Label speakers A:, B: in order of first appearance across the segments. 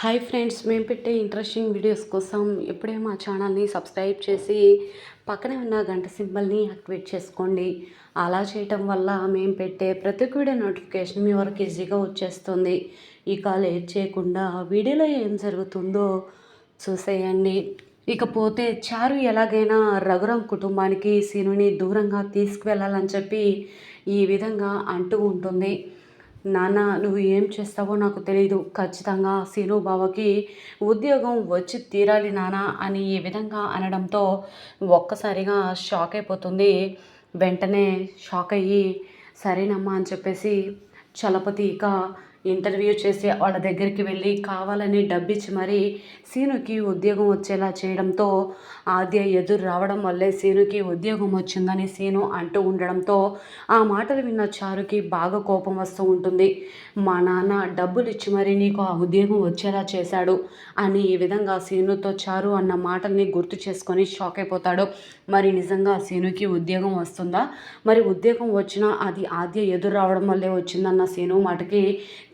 A: Hi friends మేము పెట్టే interesting videos కోసం ఎప్పుడే మా ఛానల్ని సబ్స్క్రైబ్ చేసి పక్కనే ఉన్న గంట సింబల్ని యాక్టివేట్ చేసుకోండి. అలా చేయటం వల్ల మేము పెట్టే ప్రతి ఒక్క వీడియో నోటిఫికేషన్ మీ వరకు ఈజీగా వచ్చేస్తుంది. ఇక లేట్ చేయకుండా వీడియోలో ఏం జరుగుతుందో చూసేయండి. ఇకపోతే చారు ఎలాగైనా రఘురాం కుటుంబానికి సీనుని దూరంగా తీసుకువెళ్ళాలని చెప్పి ఈ విధంగా అంటూ ఉంటుంది. నాన్న నువ్వు ఏం చేస్తావో నాకు తెలియదు ఖచ్చితంగా సీను బావకి ఉద్యోగం వచ్చి తీరాలి నాన్న అని ఈ విధంగా అనడంతో ఒక్కసారిగా షాక్ అయిపోతుంది. వెంటనే షాక్ అయ్యి సరేనమ్మా అని చెప్పేసి చలపతి ఇక ఇంటర్వ్యూ చేసి వాళ్ళ దగ్గరికి వెళ్ళి కావాలని డబ్బిచ్చి మరీ సీనుకి ఉద్యోగం వచ్చేలా చేయడంతో ఆద్య ఎదురు రావడం వల్లే సీనుకి ఉద్యోగం వచ్చిందని సీను అంటూ ఉండడంతో ఆ మాటలు విన్న చారుకి బాగా కోపం వస్తూ ఉంటుంది. మా నాన్న డబ్బులు ఇచ్చి మరీ నీకు ఆ ఉద్యోగం వచ్చేలా చేశాడు అని ఈ విధంగా సీనుతో చారు అన్న మాటల్ని గుర్తు చేసుకొని షాక్ అయిపోతాడు. మరి నిజంగా సీనుకి ఉద్యోగం వస్తుందా? మరి ఉద్యోగం వచ్చినా అది ఆద్య ఎదురు రావడం వల్లే వచ్చిందన్న సీను మాటకి.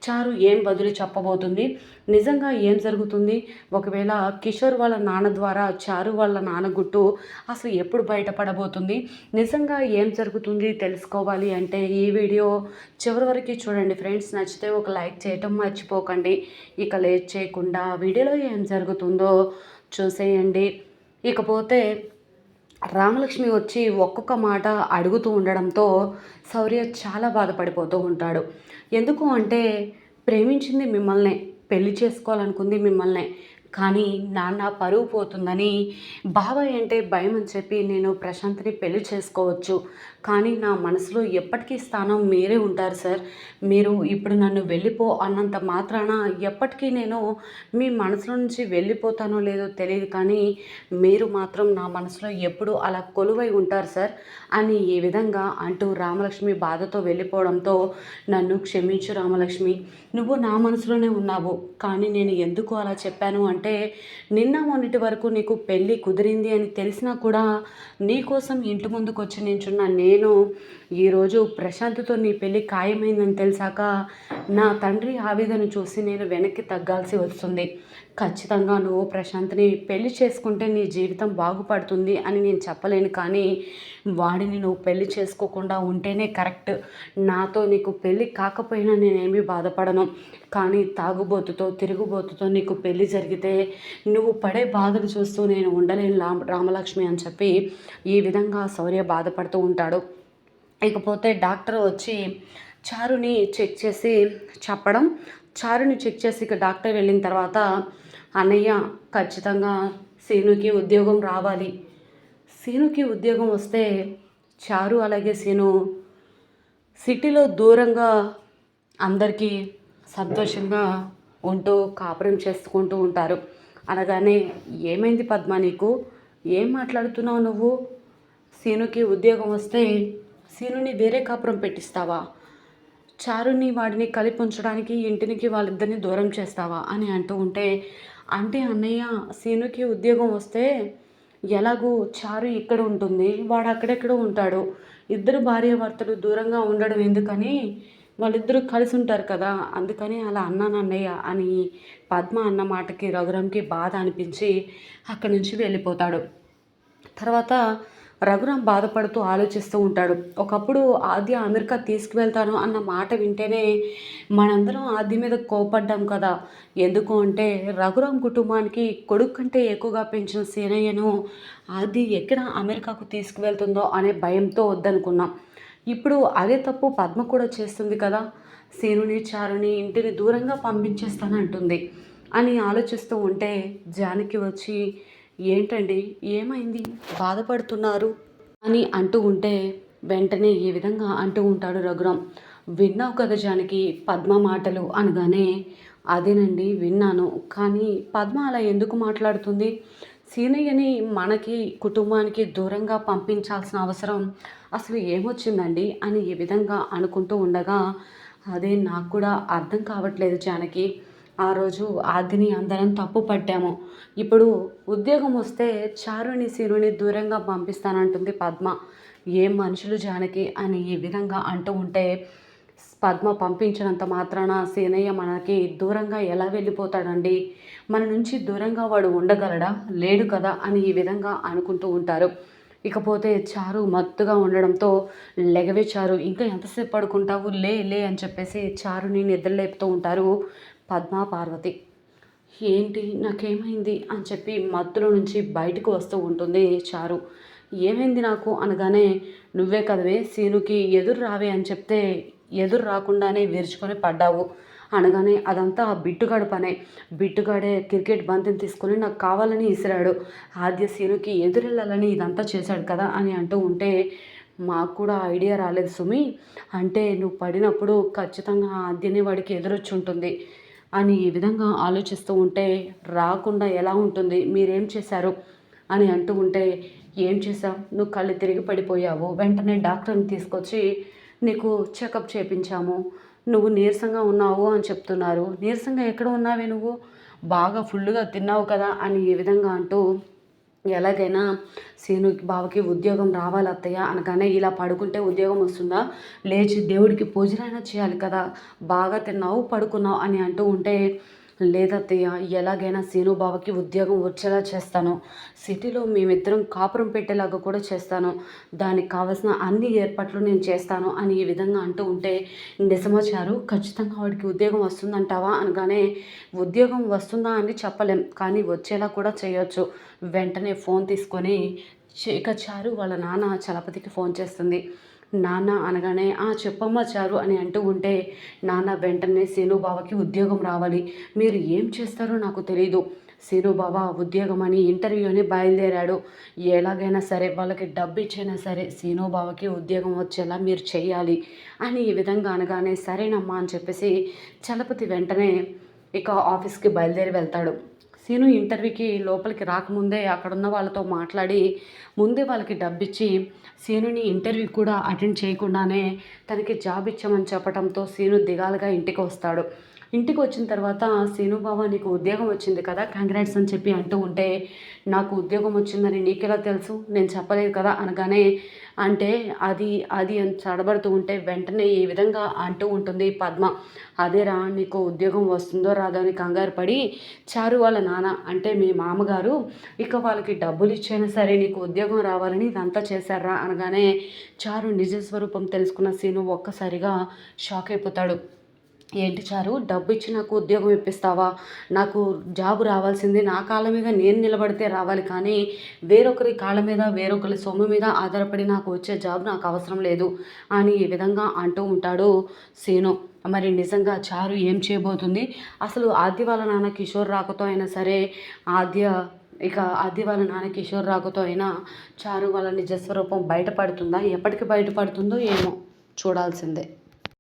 A: చారు ఏం బదులు చెప్పబోతుంది? నిజంగా ఏం జరుగుతుంది? ఒకవేళ కిషోర్ వాళ్ళ నాన్న ద్వారా చారు వాళ్ళ నాన్న గుట్టు అసలు ఎప్పుడు బయటపడబోతుంది? నిజంగా ఏం జరుగుతుంది తెలుసుకోవాలి అంటే ఈ వీడియో చివరి వరకు చూడండి ఫ్రెండ్స్. నచ్చితే ఒక లైక్ చేయటం మర్చిపోకండి. ఇక లేట్ చేయకుండా వీడియోలో ఏం జరుగుతుందో చూసేయండి. ఇకపోతే రామలక్ష్మి వచ్చి ఒక్కొక్క మాట అడుగుతూ ఉండడంతో శౌర్య చాలా బాధపడిపోతూ ఉంటాడు. ఎందుకు అంటే ప్రేమించింది మిమ్మల్నే. పెళ్ళి చేసుకోవాలనుకుంది మిమ్మల్నే. కానీ నాన్న పరువు పోతుందని బాబాయ్ అంటే భయం అని చెప్పి నేను ప్రశాంత్ని పెళ్ళి చేసుకోవచ్చు. కానీ నా మనసులో ఎప్పటికీ స్థానం మీరే ఉంటారు సార్. మీరు ఇప్పుడు నన్ను వెళ్ళిపో అన్నంత మాత్రాన ఎప్పటికీ నేను మీ మనసులో నుంచి వెళ్ళిపోతానో లేదో తెలియదు కానీ మీరు మాత్రం నా మనసులో ఎప్పుడు అలా కొలువై ఉంటారు సార్ అని ఈ విధంగా అంటూ రామలక్ష్మి బాధతో వెళ్ళిపోవడంతో నన్ను క్షమించు రామలక్ష్మి. నువ్వు నా మనసులోనే ఉన్నావు కానీ నేను ఎందుకు అలా చెప్పాను అంటే నిన్న మొన్నటి వరకు నీకు పెళ్ళి కుదిరింది అని తెలిసినా కూడా నీకోసం ఇంటి ముందుకు వచ్చి నించున్న నేను నేను ఈరోజు ప్రశాంత్తో నీ పెళ్ళి ఖాయమైందని తెలిసాక నా తండ్రి ఆవేదన చూసి నేను వెనక్కి తగ్గాల్సి వస్తుంది. ఖచ్చితంగా నువ్వు ప్రశాంత్ని పెళ్ళి చేసుకుంటే నీ జీవితం బాగుపడుతుంది అని నేను చెప్పలేను కానీ వాడిని నువ్వు పెళ్ళి చేసుకోకుండా ఉంటేనే కరెక్ట్. నాతో నీకు పెళ్ళి కాకపోయినా నేనేమీ బాధపడను. కానీ తాగుబోతుతో తిరుగుబోతుతో నీకు పెళ్ళి జరిగితే నువ్వు పడే బాధను చూస్తూ నేను ఉండలేను రామలక్ష్మి అని చెప్పి ఈ విధంగా శౌర్య బాధపడుతూ ఉంటాడు. ఇకపోతే డాక్టర్ వచ్చి చారుని చెక్ చేసి చెప్పడం. చారుని చెక్ చేసి ఇక డాక్టర్ వెళ్ళిన తర్వాత అన్నయ్య ఖచ్చితంగా సీనుకి ఉద్యోగం రావాలి. సీనుకి ఉద్యోగం వస్తే చారు అలాగే సీను సిటీలో దూరంగా అందరికీ సంతోషంగా ఉంటూ కాపురం చేసుకుంటూ ఉంటారు. అనగానే ఏమైంది పద్మ నీకు? ఏం మాట్లాడుతున్నావు నువ్వు? సీనుకి ఉద్యోగం వస్తే సీనుని వేరే కాపురం పెట్టిస్తావా? చారుని వాడిని కలిపి ఉంచడానికి ఇంటికి వాళ్ళిద్దరిని దూరం చేస్తావా? అని అంటూ ఉంటే అంటే అన్నయ్య సీనుకి ఉద్యోగం వస్తే ఎలాగూ చారు ఇక్కడ ఉంటుంది వాడు అక్కడెక్కడో ఉంటాడు. ఇద్దరు భార్యాభర్తలు దూరంగా ఉండడం ఎందుకని వాళ్ళిద్దరూ కలిసి ఉంటారు కదా అందుకని అలా అన్నాను అన్నయ్య అని పద్మ అన్న మాటకి రఘురామ్కి బాధ అనిపించి అక్కడి నుంచి వెళ్ళిపోతాడు. తర్వాత రఘురామ్ బాధపడుతూ ఆలోచిస్తూ ఉంటాడు. ఒకప్పుడు ఆద్య అమెరికా తీసుకువెళ్తాను అన్న మాట వింటేనే మనందరం ఆద్య మీద కోపడ్డాం కదా. ఎందుకు అంటే రఘురామ్ కుటుంబానికి కొడుకు కంటే ఎక్కువగా పెంచిన సీనయ్యను ఆది ఎక్కడ అమెరికాకు తీసుకువెళ్తుందో అనే భయంతో వద్దనుకున్నాం. ఇప్పుడు అదే తప్పు పద్మ కూడా చేస్తుంది కదా. సీనుని చారుని ఇంటిని దూరంగా పంపించేస్తానంటుంది అని ఆలోచిస్తూ ఉంటే జానకి వచ్చి ఏంటండి? ఏమైంది? బాధపడుతున్నారు. అని అంటూ ఉంటే వెంటనే ఈ విధంగా అంటూ ఉంటాడు రఘురాం విన్నావు కదా జానకి పద్మ మాటలు అనగానే అదేనండి విన్నాను కానీ పద్మ అలా ఎందుకు మాట్లాడుతుంది? సీనయ్యని మనకి కుటుంబానికి దూరంగా పంపించాల్సిన అవసరం అసలు ఏమొచ్చిందండి? అని ఈ విధంగా అనుకుంటూ ఉండగా అదే నాకు కూడా అర్థం కావట్లేదు జానకి. ఆ రోజు ఆదిని అందరం తప్పు పట్టాము. ఇప్పుడు ఉద్యోగం వస్తే చారుని శిరుని దూరంగా పంపిస్తానంటుంది పద్మ. ఏం మనుషులు జానకి అని ఈ విధంగా అంటూ ఉంటే పద్మ పంపించినంత మాత్రాన సీనయ్య మనకి దూరంగా ఎలా వెళ్ళిపోతాడండి? మన నుంచి దూరంగా వాడు ఉండగలడా? లేడు కదా అని ఈ విధంగా అనుకుంటూ ఉంటారు. ఇకపోతే చారు మత్తుగా ఉండడంతో లెగవే చారు ఇంకా ఎంతసేపు పడుకుంటావు? లే లే అని చెప్పేసి చారుని నిద్రలేపుతూ ఉంటారు. పద్మా పార్వతి ఏంటి? నాకేమైంది? అని చెప్పి మత్తులో నుంచి బయటకు వస్తూ ఉంటుంది చారు. ఏమైంది నాకు? అనగానే నువ్వే కదవే సీనుకి ఎదురు రావే అని చెప్తే ఎదురు రాకుండానే విరుచుకొని పడ్డావు. అనగానే అదంతా బిట్టుగాడు పనే. బిట్టుగాడే క్రికెట్ బంతిని తీసుకొని నాకు కావాలని ఇసిరాడు. ఆద్య సీనుకి ఎదురెళ్ళాలని ఇదంతా చేశాడు కదా? అని అంటూ ఉంటే మాకు కూడా ఐడియా రాలేదు సుమి. అంటే నువ్వు పడినప్పుడు ఖచ్చితంగా ఆద్యనే వాడికి ఎదురొచ్చి ఉంటుంది అని ఈ విధంగా ఆలోచిస్తూ ఉంటే రాకుండా ఎలా ఉంటుంది? మీరేం చేశారు? అని అంటూ ఉంటే ఏం చేసావు నువ్వు కళ్ళు తిరిగి పడిపోయావు. వెంటనే డాక్టర్ని తీసుకొచ్చి నీకు చెకప్ చేయించాము నువ్వు నీరసంగా ఉన్నావు అని చెప్తున్నారు. నీరసంగా ఎక్కడ ఉన్నావే నువ్వు? బాగా ఫుల్గా తిన్నావు కదా అని ఈ విధంగా అంటూ ఎలాగైనా సీను బావకి ఉద్యోగం రావాలి అత్తయ్య అనగానే ఇలా పడుకుంటే ఉద్యోగం వస్తుందా? లేచి దేవుడికి పూజలైనా చేయాలి కదా. బాగా తిన్నావు పడుకున్నావు అని అంటూ ఉంటే లేదత్తయ్య ఎలాగైనా సీను బావకి ఉద్యోగం వచ్చేలా చేస్తాను. సిటీలో మేమిద్దరం కాపురం పెట్టేలాగా కూడా చేస్తాను. దానికి కావాల్సిన అన్ని ఏర్పాట్లు నేను చేస్తాను అని ఈ విధంగా అంటూ ఉంటే నిజమాచారు ఖచ్చితంగా వాడికి ఉద్యోగం వస్తుందంటావా? అనగానే ఉద్యోగం వస్తుందా? అని చెప్పలేం. కానీ వచ్చేలా కూడా చేయొచ్చు. వెంటనే ఫోన్ తీసుకొని ఇక చారు వాళ్ళ నాన్న చలపతికి ఫోన్ చేస్తుంది. నాన్న అనగానే ఆ చెప్పమ్మ చారు అని అంటూ ఉంటే నాన్న వెంటనే సేనుబావకి ఉద్యోగం రావాలి. మీరు ఏం చేస్తారో నాకు తెలీదు. సీనుబావ ఉద్యోగం అని ఇంటర్వ్యూ అని బయలుదేరాడు. ఎలాగైనా సరే వాళ్ళకి డబ్బు ఇచ్చైనా సరే సీనుబావకి ఉద్యోగం వచ్చేలా మీరు చేయాలి అని ఈ విధంగా అనగానే సరేనమ్మా అని చెప్పేసి చలపతి వెంటనే ఇక ఆఫీస్కి బయలుదేరి వెళ్తాడు. సీను ఇంటర్వ్యూకి లోపలికి రాకముందే అక్కడున్న వాళ్ళతో మాట్లాడి ముందే వాళ్ళకి డబ్బిచ్చి సీనుని ఇంటర్వ్యూ కూడా అటెండ్ చేయకుండానే తనకి జాబ్ ఇచ్చామని చెప్పడంతో సీను దిగాలుగా ఇంటికి వస్తాడు. ఇంటికి వచ్చిన తర్వాత సీను నీకు ఉద్యోగం వచ్చింది కదా కంగ్రాట్స్ అని చెప్పి అంటూ ఉంటే నాకు ఉద్యోగం వచ్చిందని నీకెలా తెలుసు? నేను చెప్పలేదు కదా అనగానే అంటే అది అది అని చడబడుతూ ఉంటే వెంటనే ఈ విధంగా అంటూ ఉంటుంది పద్మ. అదేరా నీకు ఉద్యోగం వస్తుందో రాదో అని కంగారు పడి చారు వాళ్ళ నాన్న అంటే మీ మామగారు ఇక వాళ్ళకి డబ్బులు ఇచ్చైనా సరే నీకు ఉద్యోగం రావాలని ఇదంతా చేశారా అనగానే చారు నిజ స్వరూపం తెలుసుకున్న సీను ఒక్కసారిగా షాక్ అయిపోతాడు. ఏంటి చారు? డబ్బు ఇచ్చి నాకు ఉద్యోగం ఇప్పిస్తావా? నాకు జాబ్ రావాల్సింది నా కాళ్ళ మీద నేను నిలబడితే రావాలి కానీ వేరొకరి కాళ్ళ మీద వేరొకరి సొమ్ము మీద ఆధారపడి నాకు వచ్చే జాబ్ నాకు అవసరం లేదు అని ఈ విధంగా అంటూ ఉంటాడు సీను. మరి నిజంగా చారు ఏం చేయబోతుంది? అసలు ఆద్య వాళ్ళ నాన్న కిషోర్ రాకతో అయినా సరే ఆద్య ఇక ఆది వాళ్ళ నాన్న కిషోర్ రాకతో అయినా చారు వాళ్ళ నిజస్వరూపం బయటపడుతుందా? ఎప్పటికి బయటపడుతుందో ఏమో చూడాల్సిందే.